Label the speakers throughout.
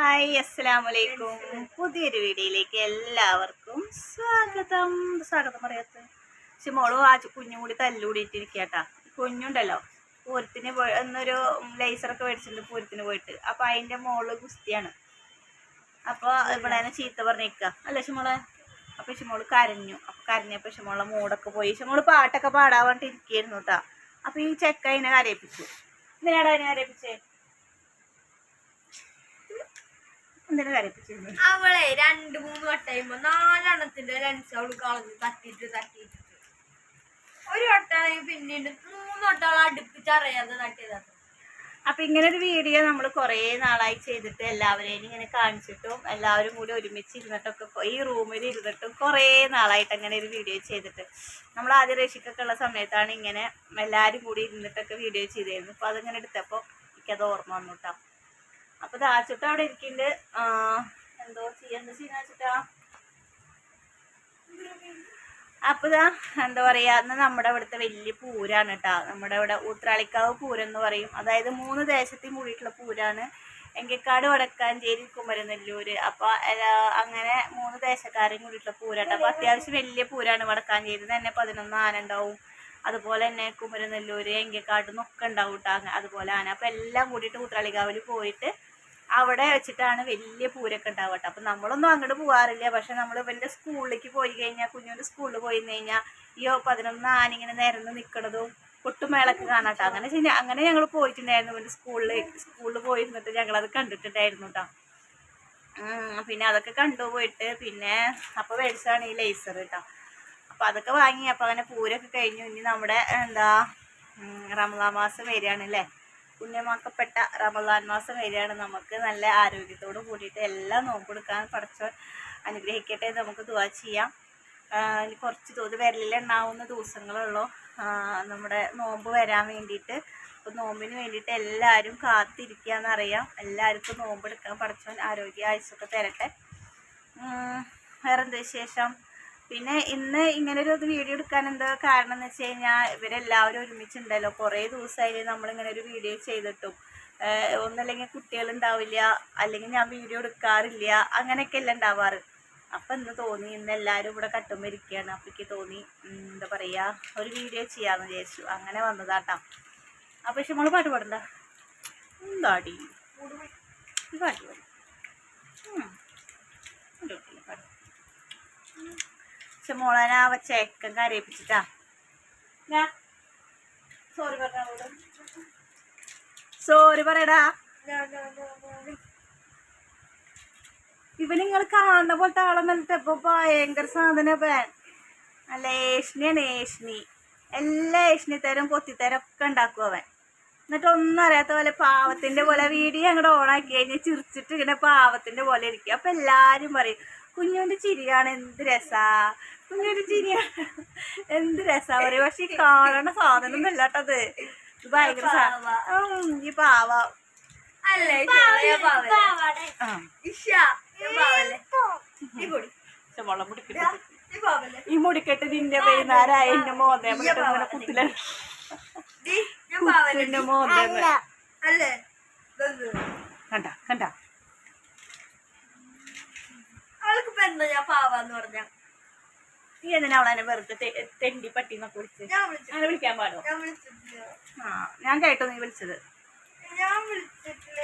Speaker 1: Hi അസ്സലാമു വലൈക്കും പുതിയൊരു വീഡിയോയിലേക്ക് എല്ലാവർക്കും സ്വാഗതം. സ്വാഗതം പറയാത്ത? പക്ഷെ മോൾ ആ കുഞ്ഞും കൂടി തല്ലുകൂടിയിട്ടിരിക്കട്ടാ കുഞ്ഞുണ്ടല്ലോ. പൂരത്തിന് പോയി എന്നൊരു ലേസറൊക്കെ മേടിച്ചിട്ടുണ്ട് പൂരത്തിന് പോയിട്ട്. അപ്പൊ അതിന്റെ മോൾ ഗുസ്തിയാണ്. അപ്പൊ ഇവിടെ ചീത്ത പറഞ്ഞേക്ക. അല്ല ഷിമോളെ? അപ്പൊ ഷിമോൾ കരഞ്ഞു. അപ്പൊ കരഞ്ഞപ്പോ ഷിമോളെ മൂടൊക്കെ പോയി. ഷിമോൾ പാട്ടൊക്കെ പാടാൻ വേണ്ടിയിട്ട് ഇരിക്കായിരുന്നു കേട്ടാ. അപ്പൊ ഈ ചെക്ക അതിനെ കരയിപ്പിച്ചു. എന്തിനാടാ അതിനെ കരയിപ്പിച്ചേ? എന്തിനാ കരപ്പിച്ചത്
Speaker 2: അവളെ രണ്ട് മൂന്ന് വട്ടയുമ്പോ നാലെണ്ണത്തിന്റെ ലെൻസ് അവൾ കളഞ്ഞു തട്ടിയിട്ട് തട്ടിയിട്ട്. ഒരു വട്ടാണെങ്കിൽ പിന്നീട് മൂന്ന് വട്ടം അടുപ്പിച്ച് അറിയാതെ തട്ടിയതാണ്
Speaker 1: അപ്പൊ ഇങ്ങനെ ഒരു വീഡിയോ നമ്മൾ കുറേ നാളായി ചെയ്തിട്ട് എല്ലാവരെയും ഇങ്ങനെ കാണിച്ചിട്ടും എല്ലാവരും കൂടി ഒരുമിച്ച് ഇരുന്നിട്ടൊക്കെ ഈ റൂമിൽ ഇരുന്നിട്ടും കുറേ നാളായിട്ട് അങ്ങനെ ഒരു വീഡിയോ ചെയ്തിട്ട്. നമ്മൾ ആദ്യം രക്ഷിക്കൊക്കെ ഉള്ള സമയത്താണ് ഇങ്ങനെ എല്ലാവരും കൂടി ഇരുന്നിട്ടൊക്കെ വീഡിയോ ചെയ്തിരുന്നു അപ്പൊ അതിങ്ങനെ എടുത്തപ്പോൾ എനിക്കത് ഓർമ്മ വന്നു കേട്ടോ അപ്പൊ ദാച്ചുട്ട അവിടെ ഇരിക്കുന്നുണ്ട് എന്തോ ചെയ്യാന്ന് ചെയ്യാച്ചിട്ടാ അപ്പൊ ഇതാ എന്താ പറയാ അന്ന് നമ്മുടെ ഇവിടുത്തെ വലിയ പൂരാണ് കേട്ടാ നമ്മുടെ ഇവിടെ ഊത്രാളിക്കാവ് പൂരം എന്ന് പറയും. അതായത് മൂന്ന് ദേശത്തെയും കൂടിയിട്ടുള്ള പൂരാണ്. എങ്കിക്കാട് വടക്കാഞ്ചേരി കുമരനെല്ലൂര് അപ്പൊ അങ്ങനെ മൂന്ന് ദേശക്കാരെയും കൂടിയിട്ടുള്ള പൂരാട്ടോ. അപ്പൊ അത്യാവശ്യം വലിയ പൂരാണ്. വടക്കാഞ്ചേരി തന്നെ പതിനൊന്ന് ആന ഉണ്ടാവും. അതുപോലെ തന്നെ കുമരനെല്ലൂര് എങ്കിക്കാട് നിന്നൊക്കെ ഉണ്ടാവും കേട്ടോ അതുപോലെ ആന. അപ്പൊ എല്ലാം കൂടിയിട്ട് ഊത്രാളിക്കാവിൽ പോയിട്ട് അവിടെ വെച്ചിട്ടാണ് വലിയ പൂരൊക്കെ ഉണ്ടാവുക കേട്ടോ. അപ്പം നമ്മളൊന്നും അങ്ങോട്ട് പോകാറില്ല പക്ഷെ നമ്മൾ ഇവന്റെ സ്കൂളിലേക്ക് പോയി കഴിഞ്ഞാൽ കുഞ്ഞുവിന്റെ സ്കൂളിൽ പോയി കഴിഞ്ഞാൽ ഈ പതിനൊന്ന് ആനിങ്ങനെ നിരന്ന് നിൽക്കണതും കൊട്ടുമേളൊക്കെ കാണാട്ടോ അങ്ങനെ ചെയ്യ- അങ്ങനെ ഞങ്ങൾ പോയിട്ടുണ്ടായിരുന്നു. ഇവന്റെ സ്കൂളിൽ സ്കൂളിൽ പോയിരുന്നിട്ട് ഞങ്ങളത് കണ്ടിട്ടുണ്ടായിരുന്നു കേട്ടോ. പിന്നെ അതൊക്കെ കണ്ടുപോയിട്ട് പിന്നെ അപ്പോൾ മേടിച്ചതാണ് ഈ ലേസർ കേട്ടോ. അപ്പോൾ അതൊക്കെ വാങ്ങി അപ്പോൾ അങ്ങനെ പൂരൊക്കെ കഴിഞ്ഞു. ഇനി നമ്മുടെ എന്താ റമദാ മാസം വരികയാണ് അല്ലേ പുണ്യമാക്കപ്പെട്ട റമദാൻ മാസം വരികയാണ് നമുക്ക് നല്ല ആരോഗ്യത്തോട് കൂടിയിട്ട് എല്ലാം നോമ്പെടുക്കാൻ പഠിച്ച അനുഗ്രഹിക്കട്ടെ നമുക്ക് ദുവാ ചെയ്യാം. കുറച്ച് തോത് വിരലിലുണ്ടാവുന്ന ദിവസങ്ങളുള്ളൂ നമ്മുടെ നോമ്പ് വരാൻ വേണ്ടിയിട്ട്. അപ്പോൾ നോമ്പിന് വേണ്ടിയിട്ട് എല്ലാവരും കാത്തിരിക്കുക എന്നറിയാം എല്ലാവർക്കും നോമ്പെടുക്കാൻ പഠിച്ചവൻ ആരോഗ്യ ആയുസൊക്കെ തരട്ടെ. വേറെന്താ വിശേഷം? പിന്നെ ഇന്ന് ഇങ്ങനെ ഒരു ഇത് വീഡിയോ എടുക്കാൻ എന്താ കാരണം എന്ന് വെച്ച് കഴിഞ്ഞാൽ ഇവരെല്ലാവരും ഒരുമിച്ചുണ്ടല്ലോ. കുറേ ദിവസമായില്ലേ നമ്മളിങ്ങനെ ഒരു വീഡിയോ ചെയ്തിട്ടും. ഒന്നല്ലെങ്കിൽ കുട്ടികൾ ഉണ്ടാവില്ല അല്ലെങ്കിൽ ഞാൻ വീഡിയോ എടുക്കാറില്ല അങ്ങനെയൊക്കെ അല്ല ഉണ്ടാവാറ്. അപ്പം ഇന്ന് തോന്നി ഇന്ന് എല്ലാവരും ഇവിടെ കട്ടുമ്പോൾ ഇരിക്കുകയാണ് അപ്പം എനിക്ക് തോന്നി എന്താ പറയുക ഒരു വീഡിയോ ചെയ്യാമെന്ന് വിചാരിച്ചു. അങ്ങനെ വന്നതാട്ടാ. അപ്പം പക്ഷെ നമ്മൾ പാട്ട് പാടണ്ട. എന്താടി? പാട്ട് പാടി. പാട്ട്. പാട് പക്ഷെ മോളാനെ ചേക്കൻ കരയിപ്പിച്ചിട്ടാ. സോറി സോറി പറയടാ. ഇവ നിങ്ങൾ കാണുന്ന പോലത്തെ ആളെന്നല്ല ഇപ്പൊ ഭയങ്കര സാധന നല്ല ഏഷ്ണിയാണ് ഏഷ്ണി. എല്ലാ ഏഷ്ണിത്തരം തരം പൊത്തിത്തരം ഒക്കെ ഉണ്ടാക്കും അവൻ. എന്നിട്ട് ഒന്നും അറിയാത്ത പോലെ പാവത്തിന്റെ പോലെ വീഡിയോ അങ്ങോട്ട് ഓണാക്കി കഴിഞ്ഞാൽ ചിരിച്ചിട്ട് ഇങ്ങനെ പാവത്തിന്റെ പോലെ ഇരിക്കും. അപ്പൊ എല്ലാരും പറയും കുഞ്ഞുവിന്റെ ചിരിയാണ് എന്ത് രസാ. കുഞ്ഞോന്റെ ചിരിയാണ് എന്ത് രസാ പറയും. പക്ഷെ ഈ കാണണ സാധനം ഒന്നും അല്ലാട്ടത് ഇത് ഭയങ്കര ഈ പാവ. ഈ മുടിക്കെട്ട് നിന്റെ വൈകുന്നേരമായ എന്റെ മോന്തേ. ഇങ്ങനെ കുത്തില. കുത്തിന്റെ മോന്തേ. കണ്ട കണ്ട.
Speaker 2: അവൾക്ക് എന്താ ഞാൻ പാവാന്ന് പറഞ്ഞ?
Speaker 1: നീ എന്തിനാ അവളെ വെറുതെ തെണ്ടി പട്ടി എന്നൊക്കെ വിളിച്ച്?
Speaker 2: ഞാൻ വിളിച്ചു
Speaker 1: അങ്ങനെ വിളിക്കാൻ പാടോ?
Speaker 2: ഞാൻ വിളിച്ചിട്ടില്ല.
Speaker 1: ആ ഞാൻ കേട്ടോ നീ വിളിച്ചത്.
Speaker 2: ഞാൻ വിളിച്ചിട്ടില്ല.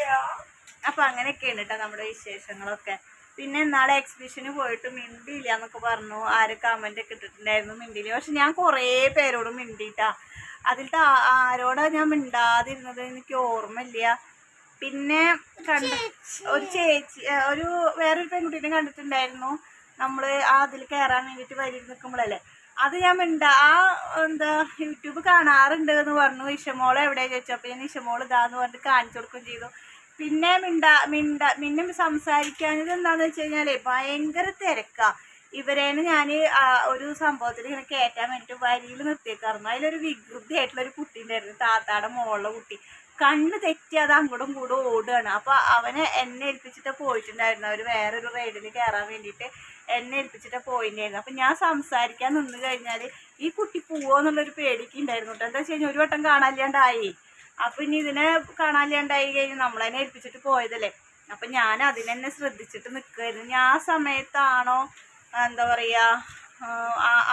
Speaker 1: അപ്പൊ അങ്ങനെയൊക്കെയാണ് കേട്ടോ നമ്മുടെ വിശേഷങ്ങളൊക്കെ. പിന്നെ നാളെ എക്സിബിഷന് പോയിട്ട് മിണ്ടിയില്ല എന്നൊക്കെ പറഞ്ഞു. ആര് കമന്റ് ഒക്കെ ഇട്ടിട്ടുണ്ടായിരുന്നു മിണ്ടിയില്ല. പക്ഷെ ഞാൻ കുറേ പേരോടും മിണ്ടിയിട്ടാ. അതിലത്തെ ആരോടാ ഞാൻ മിണ്ടാതിരുന്നത് എനിക്ക് ഓർമ്മയില്ല. പിന്നെ കണ്ട ഒരു ചേച്ചി ഒരു വേറൊരു പെൺകുട്ടീനെ കണ്ടിട്ടുണ്ടായിരുന്നു. നമ്മൾ ആ അതിൽ കയറാൻ വേണ്ടിയിട്ട് വരി നിൽക്കുമ്പോഴല്ലേ അത് ഞാൻ മിണ്ട ആ എന്താ യൂട്യൂബ് കാണാറുണ്ട് എന്ന് പറഞ്ഞു. ഇഷമോൾ എവിടെ ചോദിച്ചപ്പോൾ ഞാൻ ഇഷമോൾ ഇതാന്ന് പറഞ്ഞിട്ട് കാണിച്ചു കൊടുക്കുകയും ചെയ്തു. പിന്നെ മിണ്ട മിണ്ട പിന്നെ സംസാരിക്കാനത് എന്താന്ന് വെച്ച് കഴിഞ്ഞാൽ ഭയങ്കര തിരക്കാ. ഇവരേനെ ഞാൻ ഒരു സംഭവത്തിൽ ഇങ്ങനെ കയറ്റാൻ വേണ്ടിയിട്ട് വരിയിൽ നിർത്തിയേക്കാറുണ്ട് അതിലൊരു വികൃതിയായിട്ടുള്ള ഒരു കുട്ടി ഉണ്ടായിരുന്നു. താത്താടെ മോളുടെ കുട്ടി. കണ്ണ് തെറ്റി അത് അങ്ങോട്ടും കൂടെ ഓടുകയാണ്. അപ്പൊ അവനെ എന്നെ ഏൽപ്പിച്ചിട്ട് പോയിട്ടുണ്ടായിരുന്നു. അവർ വേറൊരു റൈഡിൽ കയറാൻ വേണ്ടിയിട്ട് എന്നെ ഏൽപ്പിച്ചിട്ട് പോയിട്ടുണ്ടായിരുന്നു അപ്പൊ ഞാൻ സംസാരിക്കാൻ നിന്ന് കഴിഞ്ഞാൽ ഈ കുട്ടി പോവോന്നുള്ളൊരു പേടിക്ക് ഉണ്ടായിരുന്നു കേട്ടോ എന്താ വെച്ച് കഴിഞ്ഞാൽ ഒരു വട്ടം കാണാനില്ലാണ്ടായി. അപ്പൊ ഇനി ഇതിനെ കാണാനില്ലാണ്ടായി കഴിഞ്ഞാൽ നമ്മളതിനെ ഏൽപ്പിച്ചിട്ട് പോയതല്ലേ. അപ്പൊ ഞാൻ അതിനെന്നെ ശ്രദ്ധിച്ചിട്ട് നിൽക്കുമായിരുന്നു ഞാൻ ആ സമയത്താണോ എന്താ പറയുക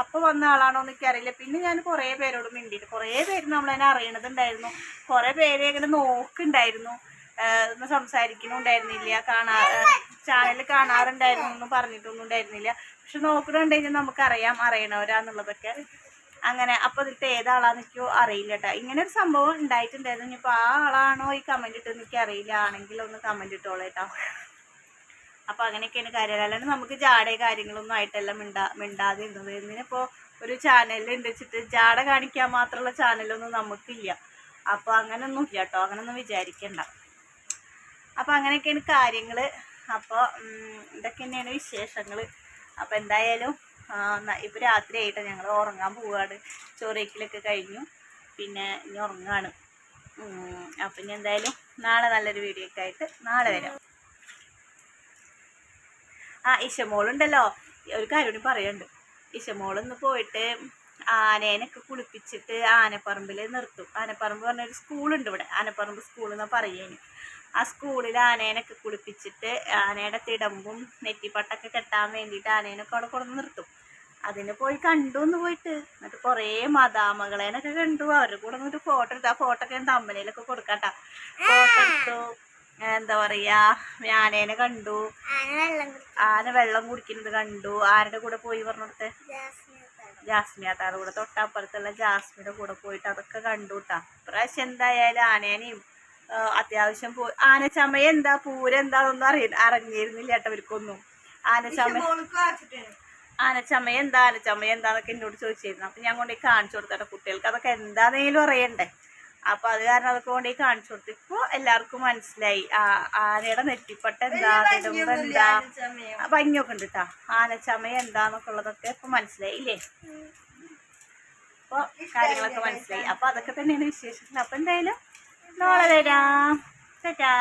Speaker 1: അപ്പം വന്ന ആളാണോ എന്ന് എനിക്കറിയില്ല പിന്നെ ഞാൻ കുറേ പേരോട് മിണ്ടിയിട്ട് കുറേ പേര് നമ്മളതിനെ അറിയണതുണ്ടായിരുന്നു. കുറേ പേര് ഇങ്ങനെ നോക്കുന്നുണ്ടായിരുന്നു. ഒന്ന് സംസാരിക്കുന്നുണ്ടായിരുന്നില്ല. കാണാ ചാനൽ കാണാറുണ്ടായിരുന്നു ഒന്നും പറഞ്ഞിട്ടൊന്നും ഉണ്ടായിരുന്നില്ല. പക്ഷെ നോക്കണുണ്ടെങ്കിൽ നമുക്കറിയാം അറിയണവരാന്നുള്ളതൊക്കെ അങ്ങനെ അപ്പൊ ഇതിട്ട് ഏതാളാന്ന് എനിക്കോ അറിയില്ല കേട്ടോ. ഇങ്ങനെ ഒരു സംഭവം ഉണ്ടായിട്ടുണ്ടായിരുന്നു. ഇനിയിപ്പോ ആ ആളാണോ ഈ കമന്റ് ഇട്ടെന്ന് അറിയില്ല. ആണെങ്കിൽ ഒന്ന് കമന്റ് ഇട്ടോളൂ കേട്ടോ അപ്പൊ അങ്ങനെയൊക്കെയാണ് കാര്യങ്ങൾ അല്ലാണ്ട് നമുക്ക് ജാടയോ കാര്യങ്ങളൊന്നും ആയിട്ടെല്ലാം മിണ്ടാ മിണ്ടാതിരുന്നത്. എന്തിനിപ്പോൾ ഒരു ചാനൽ ഉണ്ട് വെച്ചിട്ട് ജാട കാണിക്കാൻ മാത്രമുള്ള ചാനലൊന്നും നമുക്കില്ല. അപ്പൊ അങ്ങനെയൊന്നും ഇല്ല കേട്ടോ അങ്ങനൊന്നും വിചാരിക്കണ്ട. അപ്പൊ അങ്ങനെയൊക്കെയാണ് കാര്യങ്ങൾ. അപ്പോൾ ഇതൊക്കെ തന്നെയാണ് വിശേഷങ്ങൾ. അപ്പൊ എന്തായാലും ഇപ്പോൾ ഇപ്പൊ രാത്രി ആയിട്ട്. ഞങ്ങൾ ഉറങ്ങാൻ പോവാണ്. ചോറയ്ക്കലൊക്കെ കഴിഞ്ഞു. പിന്നെ ഇനി ഉറങ്ങാണ്. അപ്പൊ ഇനി എന്തായാലും നാളെ നല്ലൊരു വീഡിയോ ഒക്കെ ആയിട്ട് നാളെ വരാം. ആ ഇഷമോളുണ്ടല്ലോ ഒരു കാര്യം പറയുന്നുണ്ട് ഇഷമോളൊന്ന് പോയിട്ട് ആനേനൊക്കെ കുളിപ്പിച്ചിട്ട് ആനപ്പറമ്പിൽ നിർത്തും. ആനപ്പറമ്പ് പറഞ്ഞൊരു സ്കൂളുണ്ട് ഇവിടെ. ആനപ്പറമ്പ് സ്കൂൾ എന്നാ പറയുന്നത് ആ സ്കൂളിൽ ആനേനൊക്കെ കുളിപ്പിച്ചിട്ട് ആനയുടെ തിടമ്പും നെറ്റിപ്പട്ടൊക്കെ കെട്ടാൻ വേണ്ടിയിട്ട് ആനേനൊക്കെ അവിടെ കൊണ്ടു നിർത്തും. അതിന് പോയി കണ്ടു എന്ന് പോയിട്ട്. എന്നിട്ട് കുറേ മദാമകളേനൊക്കെ കണ്ടു. അവരുടെ കൂടെ ഒരു ഫോട്ടോ എടുത്തു ആ ഫോട്ടോ ഒക്കെ ഞാൻ തമ്മനയിലൊക്കെ കൊടുക്കട്ട. ഫോട്ടോ എടുത്തു. എന്താ പറയാ? ആനേനെ കണ്ടു. ആന വെള്ളം കുടിക്കുന്നത് കണ്ടു. ആരുടെ കൂടെ പോയി പറഞ്ഞിടത്ത്? ജാസ്മിയാത്താരുടെ കൂടെ. തൊട്ടപ്പുറത്തുള്ള ജാസ്മിയുടെ കൂടെ പോയിട്ട് അതൊക്കെ കണ്ടു കേട്ടാ പ്രാവശ്യം എന്തായാലും ആനേനെയും അത്യാവശ്യം പോ ആനച്ചമയ എന്താ? പൂരെന്താന്നൊന്നും അറിയ അറിഞ്ഞിരുന്നില്ല കേട്ടോ അവർക്കൊന്നും ആനച്ചമയ
Speaker 2: മോൾക്ക് വായിച്ചിട്ടേ
Speaker 1: ആനച്ചമയ എന്താ? ആനച്ചമയ എന്താന്നൊക്കെ എന്നോട് ചോദിച്ചിരുന്നു. അപ്പൊ ഞാൻ കൊണ്ടുപോയി കാണിച്ചു കൊടുത്തട്ടെ കുട്ടികൾക്ക്. അതൊക്കെ എന്താണെങ്കിലും അറിയണ്ടേ? അപ്പൊ അത് കാരണം അതൊക്കെ കൊണ്ടുപോയി കാണിച്ചു കൊടുത്തു. ഇപ്പൊ എല്ലാവർക്കും മനസ്സിലായി. ആ ആനയുടെ നെറ്റിപ്പട്ട എന്താ? തിടുമ്പ എന്താ? ഭംഗിയൊക്കെ ഉണ്ട് കേട്ടാ ആനച്ചമയ എന്താന്നൊക്കെ ഉള്ളതൊക്കെ ഇപ്പൊ മനസ്സിലായി ഇല്ലേ? അപ്പൊ കാര്യങ്ങളൊക്കെ മനസ്സിലായി. അപ്പൊ അതൊക്കെ തന്നെയാണ് വിശേഷിക്കുന്നത് അപ്പൊ എന്തായാലും നാളെ വരാം. ചേട്ടാ